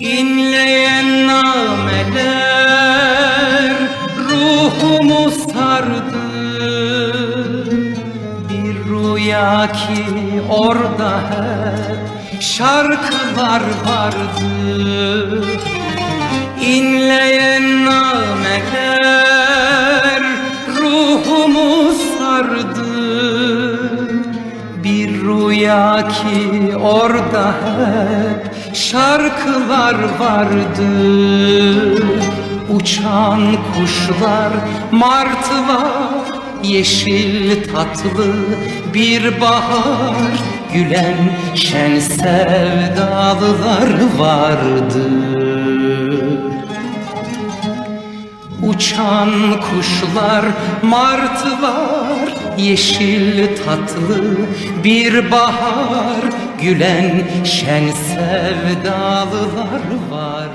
İnleyen nameler ruhumu sardı. Bir rüya ki orada hep şarkılar vardı. İnleyen nameler ruhumu sardı bir rüya ki orada hep şarkılar vardı. Uçan kuşlar, martılar, yeşil tatlı bir bahar Gülen şen sevdalılar vardı Uçan kuşlar, martılar, yeşil tatlı bir bahar Gülen şen sevdalılar var